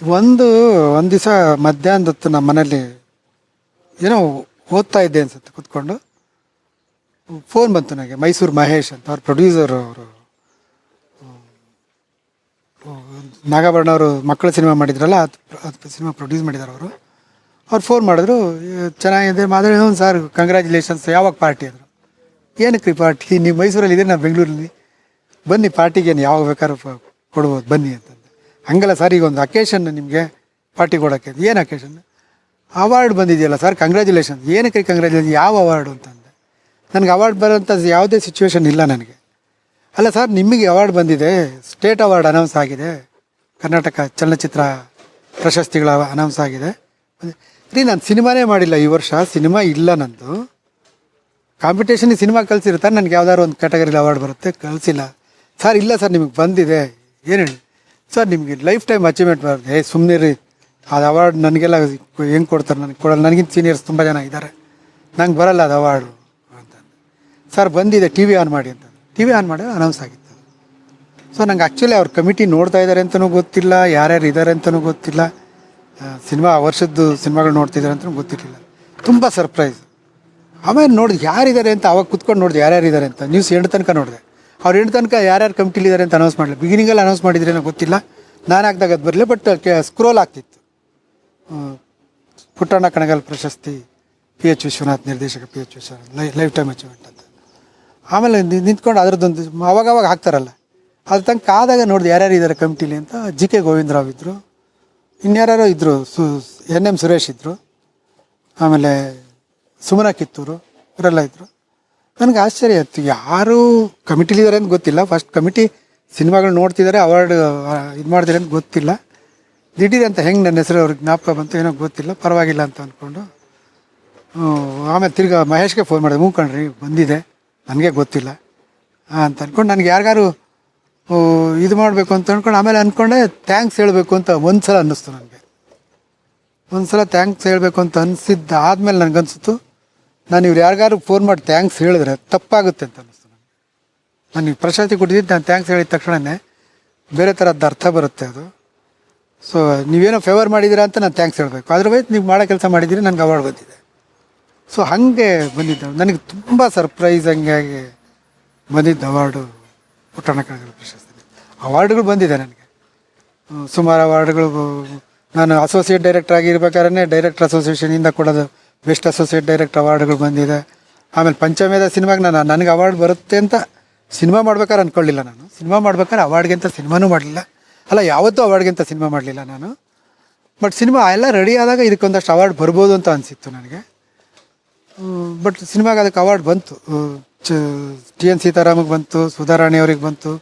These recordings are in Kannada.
ಒಂದು ಒಂದು ದಿವಸ ಮಧ್ಯಾಹ್ನದ ಹೊತ್ತು ನಮ್ಮ ಮನೇಲಿ ಏನೋ ಓದ್ತಾ ಇದ್ದೆ ಅನ್ಸುತ್ತೆ ಕೂತ್ಕೊಂಡು. ಫೋನ್ ಬಂತು ನನಗೆ ಮೈಸೂರು ಮಹೇಶ್ ಅಂತ ಅವ್ರ ಪ್ರೊಡ್ಯೂಸರ್ ಅವರು. ನಾಗಾಭರಣ ಅವರು ಮಕ್ಕಳ ಸಿನಿಮಾ ಮಾಡಿದ್ರಲ್ಲ ಅದು ಸಿನಿಮಾ ಪ್ರೊಡ್ಯೂಸ್ ಮಾಡಿದ್ದಾರೆ ಅವರು. ಅವ್ರು ಫೋನ್ ಮಾಡಿದ್ರು "ಏ, ಚೆನ್ನಾಗಿದೆ ಮಾದರಿ ಹ್ಞೂ ಸರ್ ಕಂಗ್ರ್ಯಾಚುಲೇಷನ್ಸ್ ಯಾವಾಗ ಪಾರ್ಟಿ ಅಂದರು. ಏನಕ್ಕೆ ಪಾರ್ಟಿ ನೀವು ಮೈಸೂರಲ್ಲಿ ಇದ್ದೀರಿ ನಾವು ಬೆಂಗಳೂರಲ್ಲಿ? ಬನ್ನಿ ಪಾರ್ಟಿಗೆ ಏನು ಯಾವಾಗ ಬೇಕಾದ್ರೂ ಕೊಡ್ಬೋದು ಬನ್ನಿ ಅಂತಂದೆ ಹಂಗಲ್ಲ ಸರ್, ಈಗ ಒಂದು ಅಕೇಶನ್ ನಿಮಗೆ ಪಾರ್ಟಿ ಕೊಡೋಕ್ಕೆ. ಏನು ಅಕೇಶನ್ ಅವಾರ್ಡ್ ಬಂದಿದೆಯಲ್ಲ ಸರ್ ಕಂಗ್ರ್ಯಾಚುಲೇಷನ್ ಏನಕ್ಕೆ ಕಂಗ್ರ್ಯಾಚುಲೇಷನ್ ಯಾವ ಅವಾರ್ಡು ಅಂತಂದೆ ನನಗೆ ಅವಾರ್ಡ್ ಬರೋಂಥ ಯಾವುದೇ ಸಿಚುವೇಶನ್ ಇಲ್ಲ ನನಗೆ. ಅಲ್ಲ ಸರ್, ನಿಮಗೆ ಅವಾರ್ಡ್ ಬಂದಿದೆ ಸ್ಟೇಟ್ ಅವಾರ್ಡ್ ಅನೌನ್ಸ್ ಆಗಿದೆ. ಕರ್ನಾಟಕ ಚಲನಚಿತ್ರ ಪ್ರಶಸ್ತಿಗಳ ಅನೌನ್ಸ್ ಆಗಿದೆ. ರೀ, ನಾನು ಸಿನಿಮಾನೇ ಮಾಡಿಲ್ಲ ಈ ವರ್ಷ, ಸಿನಿಮಾ ಇಲ್ಲ ನಂದು. ಕಾಂಪಿಟೇಷನ್ ಸಿನಿಮಾ ಕಳಿಸಿರ್ತಾರೆ ನನಗೆ ಯಾವ್ದಾದ್ರು ಒಂದು ಕ್ಯಾಟಗರಿಲಿ ಅವಾರ್ಡ್ ಬರುತ್ತೆ, ಕಳಿಸಿಲ್ಲ. ಸರ್, ಇಲ್ಲ ಸರ್, ನಿಮಗೆ ಬಂದಿದೆ. ಏನು ಹೇಳಿ? ಸರ್, ನಿಮಗೆ ಲೈಫ್ ಟೈಮ್ ಅಚೀವ್ಮೆಂಟ್ ಬರುತ್ತೆ. ಸುಮ್ಮನೆ ರೀ ಅದು ಅವಾರ್ಡ್ ನನಗೆಲ್ಲ ಹೆಂಗೆ ಕೊಡ್ತಾರೆ ನನಗೆ ಕೊಡಲ್ಲ. ನನಗಿಂತ ಸೀನಿಯರ್ಸ್ ತುಂಬ ಜನ ಇದ್ದಾರೆ ನಂಗೆ ಬರಲ್ಲ ಅದು ಅವಾರ್ಡು ಅಂತ ಸರ್, ಬಂದಿದೆ ಟಿ ವಿ ಆನ್ ಮಾಡಿ ಅಂತ ಟಿ ವಿ ಆನ್ ಮಾಡಿ ಅನೌನ್ಸ್ ಆಗಿತ್ತು. ಸೊ ನಂಗೆ ಆ್ಯಕ್ಚುಲಿ ಅವ್ರ ಕಮಿಟಿ ನೋಡ್ತಾ ಇದ್ದಾರೆ ಅಂತಲೂ ಗೊತ್ತಿಲ್ಲ. ಯಾರ್ಯಾರು ಇದ್ದಾರೆ ಅಂತಲೂ ಗೊತ್ತಿಲ್ಲ. ಸಿನಿಮಾ ವರ್ಷದ್ದು ಸಿನಿಮಾಗಳು ನೋಡ್ತಿದ್ದಾರೆ ಅಂತಲೂ ಗೊತ್ತಿರಲಿಲ್ಲ. ತುಂಬ ಸರ್ಪ್ರೈಸ್ ಆಮೇಲೆ ನೋಡಿದೆ ಯಾರಿದ್ದಾರೆ ಅಂತ ಅವಾಗ ಕುತ್ಕೊಂಡು ನೋಡಿದೆ ಯಾರ್ಯಾರು ಇದ್ದಾರೆ ಅಂತ. ನ್ಯೂಸ್ ಎಂಟು ತನಕ ನೋಡಿದೆ. ಅವ್ರು ಹೆಣ್ಣು ತನಕ ಯಾರ್ಯಾರು ಕಮಿಟಿಲಿ ಇದ್ದಾರೆ ಅಂತ ಅನೌನ್ಸ್ ಮಾಡಲಿಲ್ಲ. ಬಿಗಿನಿಂಗಲ್ಲಿ ಅನೌನ್ಸ್ ಮಾಡಿದ್ರೇನೋ ಗೊತ್ತಿಲ್ಲ. ನಾನು ಹಾಕಿದಾಗ ಅದು ಬರಲಿ ಬಟ್ ಸ್ಕ್ರೋಲ್ ಆಗ್ತಿತ್ತು. ಪುಟ್ಟಣ್ಣ ಕಣಗಲ್ ಪ್ರಶಸ್ತಿ ಪಿ ಎಚ್ ವಿಶ್ವನಾಥ್ ನಿರ್ದೇಶಕ ಪಿ ಎಚ್ ವಿಶ್ವನಾಥ್, ಲೈ ಲೈಫ್ ಟೈಮ್ ಅಚೀವ್ಮೆಂಟ್ ಅಂತ. ಆಮೇಲೆ ನಿಂತ್ಕೊಂಡು ಅದರದ್ದೊಂದು ಅವಾಗವಾಗ ಹಾಕ್ತಾರಲ್ಲ. ಅದ್ರ ತನಕ ಆದಾಗ ನೋಡಿದೆ ಯಾರ್ಯಾರು ಇದ್ದಾರೆ ಕಮಿಟಿಲಿ ಅಂತ ಜಿ ಕೆ ಗೋವಿಂದರಾವ್ ಇದ್ದರು ಇನ್ಯಾರ್ಯಾರೋ ಇದ್ದರು ಸು, ಎನ್ ಎಂ ಸುರೇಶ್ ಇದ್ದರು ಆಮೇಲೆ ಸುಮನ ಕಿತ್ತೂರು, ಇವರೆಲ್ಲ ಇದ್ದರು ನನಗೆ ಆಶ್ಚರ್ಯ ಆಯ್ತು. ಯಾರು ಕಮಿಟಿಲಿದ್ದಾರೆ ಅಂತ ಗೊತ್ತಿಲ್ಲ. ಫಸ್ಟ್ ಕಮಿಟಿ ಸಿನಿಮಾಗಳು ನೋಡ್ತಿದ್ದಾರೆ ಅವಾರ್ಡ್ ಇದು ಮಾಡ್ತಾರೆ ಅಂತ ಗೊತ್ತಿಲ್ಲ. ದಿಢೀರ್ ಅಂತ ಹೆಂಗೆ ನನ್ನ ಹೆಸರು ಅವ್ರಿಗೆ ಜ್ಞಾಪಕ ಬಂತು ಏನೋ ಗೊತ್ತಿಲ್ಲ. ಪರವಾಗಿಲ್ಲ ಅಂತ ಅಂದ್ಕೊಂಡು ಆಮೇಲೆ ತಿರ್ಗಾ ಮಹೇಶ್ಗೆ ಫೋನ್ ಮಾಡಿದೆ. ಹ್ಞೂ ಕಣ್ರಿ, ಬಂದಿದೆ. ನನಗೆ ಗೊತ್ತಿಲ್ಲ. ಅಂತ ಅಂದ್ಕೊಂಡು ನನಗೆ ಯಾರಿಗಾರು ಇದು ಮಾಡಬೇಕು ಅಂತ ಅಂದ್ಕೊಂಡು ಆಮೇಲೆ ಅಂದ್ಕೊಂಡೆ ಥ್ಯಾಂಕ್ಸ್ ಹೇಳಬೇಕು ಅಂತ ಒಂದು ಸಲ ಅನ್ನಿಸ್ತು ನನಗೆ. ಒಂದು ಸಲ ಥ್ಯಾಂಕ್ಸ್ ಹೇಳಬೇಕು ಅಂತ ಅನಿಸಿದ್ದು ಆದಮೇಲೆ ನನಗನ್ಸಿತು ನಾನು ಇವ್ರು ಯಾರಿಗಾರು ಫೋನ್ ಮಾಡಿ ಥ್ಯಾಂಕ್ಸ್ ಹೇಳಿದ್ರೆ ತಪ್ಪಾಗುತ್ತೆ ಅಂತ ಅನ್ನಿಸ್ತು ನನಗೆ. ನಾನು ಈ ಪ್ರಶಸ್ತಿ ಕೊಟ್ಟಿದ್ದು ನಾನು ಥ್ಯಾಂಕ್ಸ್ ಹೇಳಿದ ತಕ್ಷಣವೇ ಬೇರೆ ಥರದ್ದು ಅರ್ಥ ಬರುತ್ತೆ ಅದು. ಸೊ ನೀವೇನೋ ಫೇವರ್ ಮಾಡಿದ್ದೀರಾ ಅಂತ ನಾನು ಥ್ಯಾಂಕ್ಸ್ ಹೇಳಬೇಕು. ಅದರ್ವೈಸ್ ನೀವು ಮಾಡೋ ಕೆಲಸ ಮಾಡಿದ್ದೀರಿ, ನನಗೆ ಅವಾರ್ಡ್ ಬಂದಿದೆ. ಸೊ ಹಾಗೆ ಬಂದಿದ್ದು. ನನಗೆ ತುಂಬ ಸರ್ಪ್ರೈಸ್ ಹಂಗಾಗಿ ಬಂದಿದ್ದು ಅವಾರ್ಡು ಪುಟ್ಟಣ ಕಣಗಳ ಪ್ರಶಸ್ತಿ ಅವಾರ್ಡ್ಗಳು ಬಂದಿದೆ ನನಗೆ. ಸುಮಾರು ಅವಾರ್ಡ್ಗಳು ನಾನು ಅಸೋಸಿಯೇಟ್ ಡೈರೆಕ್ಟರ್ ಆಗಿರ್ಬೇಕಾದ್ರೆ ಡೈರೆಕ್ಟರ್ ಅಸೋಸಿಯೇಷನಿಂದ ಕೊಡೋದು ಬೆಸ್ಟ್ ಅಸೋಸಿಯೇಟ್ ಡೈರೆಕ್ಟ್ ಅವಾರ್ಡ್ಗಳು ಬಂದಿದೆ. ಆಮೇಲೆ ಪಂಚಮೇಧ ಸಿನಿಮಾಗೆ ನಾನು, ನನಗೆ ಅವಾರ್ಡ್ ಬರುತ್ತೆ ಅಂತ ಸಿನಿಮಾ ಮಾಡ್ಬೇಕಾದ್ರೆ ಅಂದ್ಕೊಳ್ಳಿಲ್ಲ ನಾನು. ಸಿನಿಮಾ ಮಾಡ್ಬೇಕಾದ್ರೆ ಅವಾರ್ಡ್ಗೆ ಅಂತ ಸಿನಿಮಾನು ಮಾಡಲಿಲ್ಲ. ಅಲ್ಲ, ಯಾವತ್ತೂ ಅವಾರ್ಡ್ಗೆ ಅಂತ ಸಿನಿಮಾ ಮಾಡಲಿಲ್ಲ ನಾನು. ಬಟ್ ಸಿನಿಮಾ ಎಲ್ಲ ರೆಡಿ ಆದಾಗ ಇದಕ್ಕೊಂದಷ್ಟು ಅವಾರ್ಡ್ ಬರ್ಬೋದು ಅಂತ ಅನಿಸಿತ್ತು ನನಗೆ. ಬಟ್ ಸಿನಿಮಾಗೆ ಅದಕ್ಕೆ ಅವಾರ್ಡ್ ಬಂತು. ಟಿ ಎನ್ ಸೀತಾರಾಮಗೆ ಬಂತು, ಸುಧಾರಾಣಿ ಅವ್ರಿಗೆ ಬಂತು,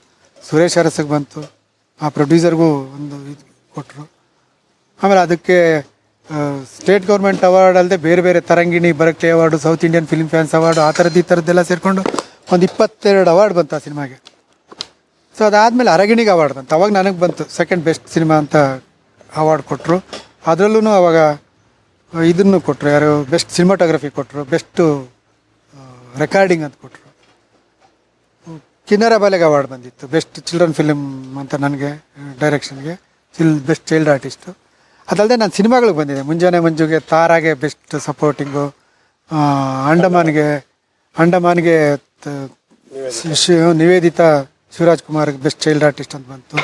ಸುರೇಶ್ ಅರಸಿಗೆ ಬಂತು. ಆ ಪ್ರೊಡ್ಯೂಸರ್ಗೂ ಒಂದು ಇದು ಕೊಟ್ಟರು ಆಮೇಲೆ ಅದಕ್ಕೆ ಸ್ಟೇಟ್ ಗೌರ್ಮೆಂಟ್ ಅವಾರ್ಡ್ ಅಲ್ಲದೆ ಬೇರೆ ಬೇರೆ Tarangini ಬರಕ್ಲಿ award, south Indian film fans award, ಆ ಥರದ್ದು ಈ ಥರದ್ದೆಲ್ಲ ಸೇರಿಕೊಂಡು ಒಂದು ಇಪ್ಪತ್ತೆರಡು ಅವಾರ್ಡ್ ಬಂತು ಆ ಸಿನಿಮಾಗೆ. ಸೊ ಅದಾದಮೇಲೆ ಅರಗಿಣಿಗೆ ಅವಾರ್ಡ್ ಬಂತು. ಅವಾಗ ನನಗೆ ಬಂತು ಸೆಕೆಂಡ್ ಬೆಸ್ಟ್ ಸಿನಿಮಾ ಅಂತ ಅವಾರ್ಡ್ ಕೊಟ್ಟರು ಅದರಲ್ಲೂ ಅವಾಗ ಇದನ್ನು ಕೊಟ್ಟರು ಯಾರು ಬೆಸ್ಟ್ ಸಿನಿಮಾಟೋಗ್ರಫಿ ಕೊಟ್ಟರು ಬೆಸ್ಟು ರೆಕಾರ್ಡಿಂಗ್ ಅಂತ ಕೊಟ್ಟರು ಕಿನ್ನರ ಬಾಲೆಗೆ ಅವಾರ್ಡ್ ಬಂದಿತ್ತು. ಬೆಸ್ಟ್ ಚಿಲ್ಡ್ರನ್ ಫಿಲಮ್ ಅಂತ ನನಗೆ ಡೈರೆಕ್ಷನ್ಗೆ ಚಿಲ್ ಬೆಸ್ಟ್ ಚೈಲ್ಡ್ ಆರ್ಟಿಸ್ಟು ಅದಲ್ಲದೆ ನಾನು ಸಿನಿಮಾಗಳಿಗೆ ಬಂದಿದ್ದೆ. ಮುಂಜಾನೆ ಮಂಜುಗೆ ತಾರಾಗೆ ಬೆಸ್ಟ್ ಸಪೋರ್ಟಿಂಗು ಅಂಡಮಾನ್ಗೆ ಅಂಡಮಾನ್ಗೆ, ತ- ಶಿ- ನಿವೇದಿತಾ ಶಿವರಾಜ್ ಕುಮಾರ್ಗೆ ಬೆಸ್ಟ್ ಚೈಲ್ಡ್ ಆರ್ಟಿಸ್ಟ್ ಅಂತ ಬಂತು.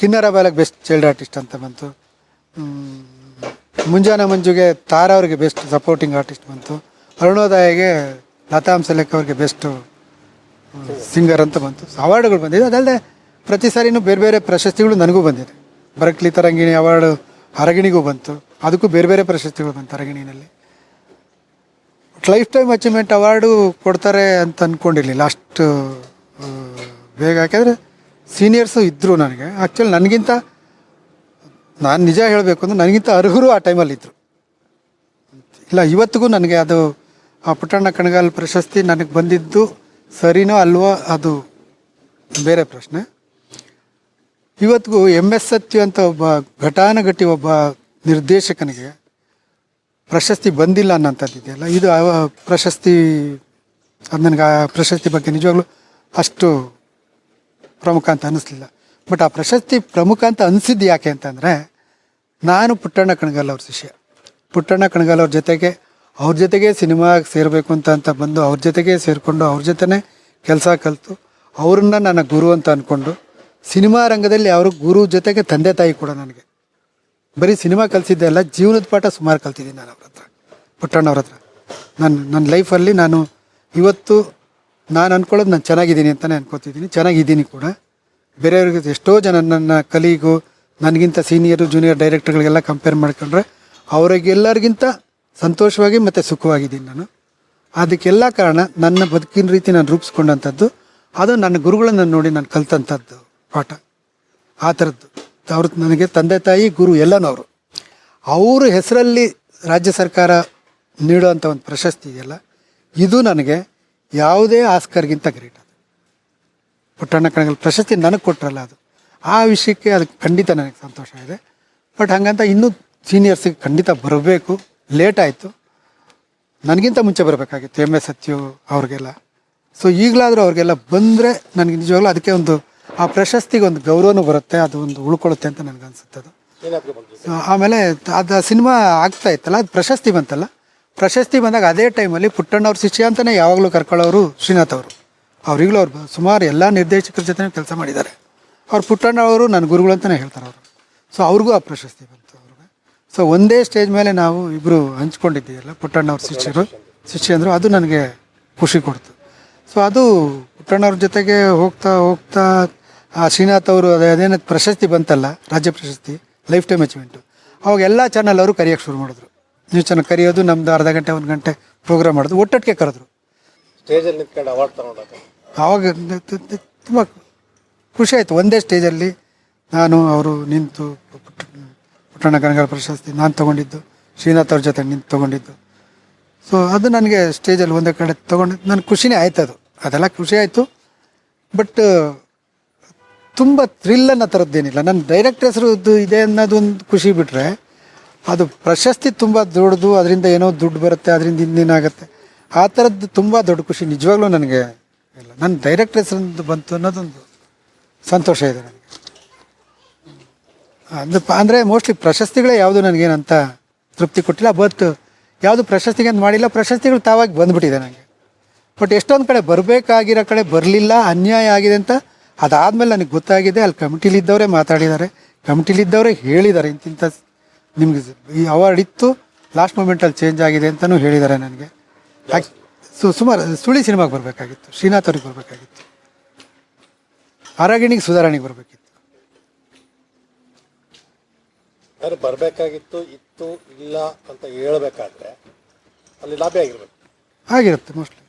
ಕಿನ್ನರ ಬಾಲಕ್ಕೆ ಬೆಸ್ಟ್ ಚೈಲ್ಡ್ ಆರ್ಟಿಸ್ಟ್ ಅಂತ ಬಂತು. ಮುಂಜಾನೆ ಮಂಜುಗೆ ತಾರಾ ಅವ್ರಿಗೆ ಬೆಸ್ಟ್ ಸಪೋರ್ಟಿಂಗ್ ಆರ್ಟಿಸ್ಟ್ ಬಂತು. ಅರುಣೋದಯಗೆ ಲತಾ ಹಂಸಲೇಖ ಅವ್ರಿಗೆ ಬೆಸ್ಟು ಸಿಂಗರ್ ಅಂತ ಬಂತು. ಅವಾರ್ಡ್ಗಳು ಬಂದಿದೆ. ಅದಲ್ಲದೆ ಪ್ರತಿ ಸಾರಿನೂ ಬೇರೆ ಬೇರೆ ಪ್ರಶಸ್ತಿಗಳು ನನಗೂ ಬಂದಿದೆ. ಬರಕ್ಲಿ ತರಂಗಿಣಿ ಅವಾರ್ಡ್ ಅರಗಿಣಿಗೂ ಬಂತು. ಅದಕ್ಕೂ ಬೇರೆ ಬೇರೆ ಪ್ರಶಸ್ತಿಗಳು ಬಂತು ಅರಗಿಣಿನಲ್ಲಿ. ಲೈಫ್ ಟೈಮ್ ಅಚೀವ್ಮೆಂಟ್ ಅವಾರ್ಡು ಕೊಡ್ತಾರೆ ಅಂತ ಅಂದ್ಕೊಂಡಿರಲಿಲ್ಲ ಅಷ್ಟು ಬೇಗ. ಯಾಕೆಂದರೆ ಸೀನಿಯರ್ಸು ಇದ್ದರು ನನಗೆ. ಆ್ಯಕ್ಚುಲಿ ನನಗಿಂತ, ನಾನು ನಿಜ ಹೇಳಬೇಕು ಅಂದ್ರೆ ನನಗಿಂತ ಅರ್ಹರು ಆ ಟೈಮಲ್ಲಿ ಇದ್ದರು ಇಲ್ಲ, ಇವತ್ತಿಗೂ ನನಗೆ ಅದು, ಆ ಪುಟ್ಟಣ್ಣ ಕಣಗಾಲ್ ಪ್ರಶಸ್ತಿ ನನಗೆ ಬಂದಿದ್ದು ಸರಿನೋ ಅಲ್ವೋ ಅದು ಬೇರೆ ಪ್ರಶ್ನೆ. ಇವತ್ತಿಗೂ ಎಂ ಎಸ್ ಸತ್ಯ ಅಂತ ಒಬ್ಬ ಘಟಾನುಘಟಿ ಒಬ್ಬ ನಿರ್ದೇಶಕನಿಗೆ ಪ್ರಶಸ್ತಿ ಬಂದಿಲ್ಲ ಅನ್ನೋಂಥದ್ದಿದೆಯಲ್ಲ ಇದು ಪ್ರಶಸ್ತಿ, ಅದು ನನಗೆ ಆ ಪ್ರಶಸ್ತಿ ಬಗ್ಗೆ ನಿಜವಾಗ್ಲೂ ಅಷ್ಟು ಪ್ರಮುಖ ಅಂತ ಅನ್ನಿಸ್ಲಿಲ್ಲ. ಬಟ್ ಆ ಪ್ರಶಸ್ತಿ ಪ್ರಮುಖ ಅಂತ ಅನಿಸಿದ್ದು ಯಾಕೆ ಅಂತಂದರೆ, ನಾನು ಪುಟ್ಟಣ್ಣ ಕಣಗಾಲ್ ಅವ್ರ ಶಿಷ್ಯ. ಪುಟ್ಟಣ್ಣ ಕಣಗಾಲ್ ಅವ್ರ ಜೊತೆಗೆ ಅವ್ರ ಜೊತೆಗೆ ಸಿನಿಮಾಗೆ ಸೇರಬೇಕು ಅಂತ ಅಂತ ಬಂದು ಅವ್ರ ಜೊತೆಗೆ ಸೇರಿಕೊಂಡು ಅವ್ರ ಜೊತೆನೇ ಕೆಲಸ ಕಲಿತು, ಅವ್ರನ್ನ ನನ್ನ ಗುರು ಅಂತ ಅಂದ್ಕೊಂಡು ಸಿನಿಮಾ ರಂಗದಲ್ಲಿ ಅವರು ಗುರು ಜೊತೆಗೆ ತಂದೆ ತಾಯಿ ಕೂಡ ನನಗೆ. ಬರೀ ಸಿನಿಮಾ ಕಲಿಸಿದ್ದೆ ಅಲ್ಲ, ಜೀವನದ ಪಾಠ ಸುಮಾರು ಕಲ್ತಿದ್ದೀನಿ ನಾನು ಅವ್ರ ಹತ್ರ ಪುಟ್ಟಣ್ಣವ್ರ ಹತ್ರ. ನನ್ನ ನನ್ನ ಲೈಫಲ್ಲಿ ನಾನು ಇವತ್ತು ನಾನು ಅಂದ್ಕೊಳ್ಳೋದು ನಾನು ಚೆನ್ನಾಗಿದ್ದೀನಿ ಅಂತಲೇ ಅನ್ಕೋತಿದ್ದೀನಿ, ಚೆನ್ನಾಗಿದ್ದೀನಿ ಕೂಡ. ಬೇರೆಯವ್ರಿಗೆ ಎಷ್ಟೋ ಜನ ನನ್ನ ಕಲೀಗು, ನನಗಿಂತ ಸೀನಿಯರು ಜೂನಿಯರ್ ಡೈರೆಕ್ಟರ್ಗಳಿಗೆಲ್ಲ ಕಂಪೇರ್ ಮಾಡ್ಕೊಂಡ್ರೆ ಅವರಿಗೆಲ್ಲರಿಗಿಂತ ಸಂತೋಷವಾಗಿ ಮತ್ತು ಸುಖವಾಗಿದ್ದೀನಿ ನಾನು. ಅದಕ್ಕೆಲ್ಲ ಕಾರಣ ನನ್ನ ಬದುಕಿನ ರೀತಿ ನಾನು ರೂಪಿಸ್ಕೊಂಡಂಥದ್ದು, ಅದು ನನ್ನ ಗುರುಗಳನ್ನು ನೋಡಿ ನಾನು ಕಲ್ತಂಥದ್ದು. ಪಾಠ. ಆ ಥರದ್ದು. ಅವ್ರ ನನಗೆ ತಂದೆ ತಾಯಿ, ಗುರು ಎಲ್ಲನವರು. ಅವರ ಹೆಸರಲ್ಲಿ ರಾಜ್ಯ ಸರ್ಕಾರ ನೀಡುವಂಥ ಒಂದು ಪ್ರಶಸ್ತಿ ಇದೆಯಲ್ಲ, ಇದು ನನಗೆ ಯಾವುದೇ ಆಸ್ಕರ್ಗಿಂತ ಗ್ರೇಟ್ ಅದು. ಪುಟ್ಟಣ್ಣ ಕಣಗಲ್ ಪ್ರಶಸ್ತಿ ನನಗೆ ಕೊಟ್ಟರಲ್ಲ ಅದು. ಆ ವಿಷಯಕ್ಕೆ ಅದಕ್ಕೆ ಖಂಡಿತ ನನಗೆ ಸಂತೋಷ ಇದೆ. ಬಟ್ ಹಾಗಂತ ಇನ್ನೂ ಸೀನಿಯರ್ಸಿಗೆ ಖಂಡಿತ ಬರಬೇಕು. ಲೇಟ್ ಆಯಿತು. ನನಗಿಂತ ಮುಂಚೆ ಬರಬೇಕಾಗಿತ್ತು ಎಂ ಎಸ್ ಸತ್ಯು ಅವ್ರಿಗೆಲ್ಲ. ಸೊ ಈಗಲಾದರೂ ಅವ್ರಿಗೆಲ್ಲ ಬಂದರೆ ನನಗೆ ನಿಜವಾಗ್ಲೂ ಅದಕ್ಕೆ ಒಂದು ಆ ಪ್ರಶಸ್ತಿಗೆ ಒಂದು ಗೌರವನೂ ಬರುತ್ತೆ ಅದು ಒಂದು ಉಳ್ಕೊಳ್ಳುತ್ತೆ ಅಂತ ನನಗೆ ಅನ್ಸುತ್ತೆ ಅದು. ಆಮೇಲೆ ಅದು ಸಿನಿಮಾ ಆಗ್ತಾ ಇತ್ತಲ್ಲ ಅದು ಪ್ರಶಸ್ತಿ ಬಂತಲ್ಲ ಪ್ರಶಸ್ತಿ ಬಂದಾಗ ಅದೇ ಟೈಮಲ್ಲಿ ಪುಟ್ಟಣ್ಣವ್ರ ಶಿಷ್ಯ ಅಂತಲೇ ಯಾವಾಗಲೂ ಕರ್ಕೊಳ್ಳೋರು ಶ್ರೀನಾಥ್ ಅವರು. ಅವ್ರಿಗಲೂ ಅವ್ರು ಸುಮಾರು ಎಲ್ಲ ನಿರ್ದೇಶಕರ ಜೊತೆ ಕೆಲಸ ಮಾಡಿದ್ದಾರೆ. ಅವ್ರು ಪುಟ್ಟಣ್ಣವರು ನನ್ನ ಗುರುಗಳು ಅಂತಲೇ ಹೇಳ್ತಾರೆ ಅವರು. ಸೊ ಅವ್ರಿಗೂ ಆ ಪ್ರಶಸ್ತಿ ಬಂತು ಅವ್ರಿಗೆ. ಸೊ ಒಂದೇ ಸ್ಟೇಜ್ ಮೇಲೆ ನಾವು ಇಬ್ಬರು ಹಂಚ್ಕೊಂಡಿದ್ದೀವಲ್ಲ ಪುಟ್ಟಣ್ಣವ್ರ ಶಿಷ್ಯರು ಶಿಷ್ಯಂದರು ಅದು ನನಗೆ ಖುಷಿ ಕೊಡ್ತು. ಸೊ ಅದು ಪುಟ್ಟಣ್ಣವ್ರ ಜೊತೆಗೆ ಹೋಗ್ತಾ ಹೋಗ್ತಾ ಆ ಶ್ರೀನಾಥ್ ಅವರು ಅದೇನ ಪ್ರಶಸ್ತಿ ಬಂತಲ್ಲ ರಾಜ್ಯ ಪ್ರಶಸ್ತಿ ಲೈಫ್ ಟೈಮ್ ಅಚೀವ್ಮೆಂಟು. ಅವಾಗ ಎಲ್ಲ ಚಾನಲ್ ಅವರು ಕರೆಯೋಕ್ಕೆ ಶುರು ಮಾಡಿದ್ರು. ನ್ಯೂಸ್ ಚೆನ್ನಾಗಿ ಕರೆಯೋದು ನಮ್ದು ಅರ್ಧ ಗಂಟೆ ಒಂದು ಗಂಟೆ ಪ್ರೋಗ್ರಾಮ್ ಮಾಡೋದು ಒಟ್ಟೊಟ್ಟಿಗೆ ಕರೆದ್ರು. ಸ್ಟೇಜಲ್ಲಿ ನಿಂತ್ಕೊಂಡು ಅವಾರ್ಡ್ ತಗೊಂಡಾಗ? ಆವಾಗ ತುಂಬ ಖುಷಿ ಆಯಿತು. ಒಂದೇ ಸ್ಟೇಜಲ್ಲಿ ನಾನು ಅವರು ನಿಂತು ಪುಟ್ಟ- ಪುಟ್ಟಣ್ಣ ಕನಗರ ಪ್ರಶಸ್ತಿ ನಾನು ತೊಗೊಂಡಿದ್ದು ಶ್ರೀನಾಥ್ ಅವ್ರ ಜೊತೆ ನಿಂತು ತೊಗೊಂಡಿದ್ದು. ಸೊ ಅದು ನನಗೆ ಸ್ಟೇಜಲ್ಲಿ ಒಂದೇ ಕಡೆ ತೊಗೊಂಡಿದ್ದು ನನಗೆ ಖುಷಿನೇ ಆಯ್ತು ಅದು ಅದೆಲ್ಲ ಖುಷಿ ಆಯಿತು. ಬಟ್ ತುಂಬ ಥ್ರಿಲ್ ಅನ್ನೋ ಥರದ್ದೇನಿಲ್ಲ ನನ್ನ ಡೈರೆಕ್ಟ್ ಹೆಸರು ಇದೆ ಅನ್ನೋದೊಂದು ಖುಷಿ ಬಿಟ್ಟರೆ ಅದು ಪ್ರಶಸ್ತಿ ತುಂಬ ದೊಡ್ಡದು, ಅದರಿಂದ ಏನೋ ದುಡ್ಡು ಬರುತ್ತೆ, ಅದರಿಂದ ಇನ್ನೇನಾಗುತ್ತೆ ಆ ಥರದ್ದು ತುಂಬ ದೊಡ್ಡ ಖುಷಿ. ನಿಜವಾಗ್ಲೂ ನನಗೆ ಇಲ್ಲ. ನನ್ನ ಡೈರೆಕ್ಟ್ ಹೆಸರಿಂದ ಬಂತು ಅನ್ನೋದೊಂದು ಸಂತೋಷ ಇದೆ ನನಗೆ. ಅಂದ ಅಂದರೆ ಮೋಸ್ಟ್ಲಿ ಪ್ರಶಸ್ತಿಗಳೇ ಯಾವುದು ನನಗೇನಂತ ತೃಪ್ತಿ ಕೊಟ್ಟಿಲ್ಲ. ಬಟ್ ಯಾವುದು ಪ್ರಶಸ್ತಿಗೆ ಅಂತ ಮಾಡಿಲ್ಲ. ಪ್ರಶಸ್ತಿಗಳು ತಾವಾಗಿ ಬಂದ್ಬಿಟ್ಟಿದೆ ನನಗೆ. ಬಟ್ ಎಷ್ಟೊಂದು ಕಡೆ ಬರಬೇಕಾಗಿರೋ ಕಡೆ ಬರಲಿಲ್ಲ. ಅನ್ಯಾಯ ಆಗಿದೆ ಅಂತ ಅದಾದಮೇಲೆ ನನಗೆ ಗೊತ್ತಾಗಿದೆ ಅಲ್ಲಿ ಕಮಿಟಿಲಿದ್ದವರೇ ಮಾತಾಡಿದ್ದಾರೆ. ಕಮಿಟಿಲಿದ್ದವರೇ ಹೇಳಿದ್ದಾರೆ ಇಂತಿಂಥ ನಿಮ್ಗೆ ಈ ಅವಾರ್ಡ್ ಇತ್ತು ಲಾಸ್ಟ್ ಮೂಮೆಂಟಲ್ಲಿ ಚೇಂಜ್ ಆಗಿದೆ ಅಂತಲೂ ಹೇಳಿದ್ದಾರೆ ನನಗೆ. ಸು ಸುಮಾರು ಸುಳಿ ಸಿನಿಮಾಗೆ ಬರಬೇಕಾಗಿತ್ತು ಶ್ರೀನಾಥ್ ಅವ್ರಿಗೆ ಬರಬೇಕಾಗಿತ್ತು. ಅರಗಿಣಿಗೆ ಸುಧಾರಣೆಗೆ ಬರಬೇಕಿತ್ತು. ಬರಬೇಕಾಗಿತ್ತು ಇತ್ತು ಇಲ್ಲ ಅಂತ ಹೇಳ್ಬೇಕಾದ್ರೆ ಅಲ್ಲಿ ಲಾಭ ಆಗಿರ್ಬೇಕು. ಆಗಿರುತ್ತೆ ಮೋಸ್ಟ್ಲಿ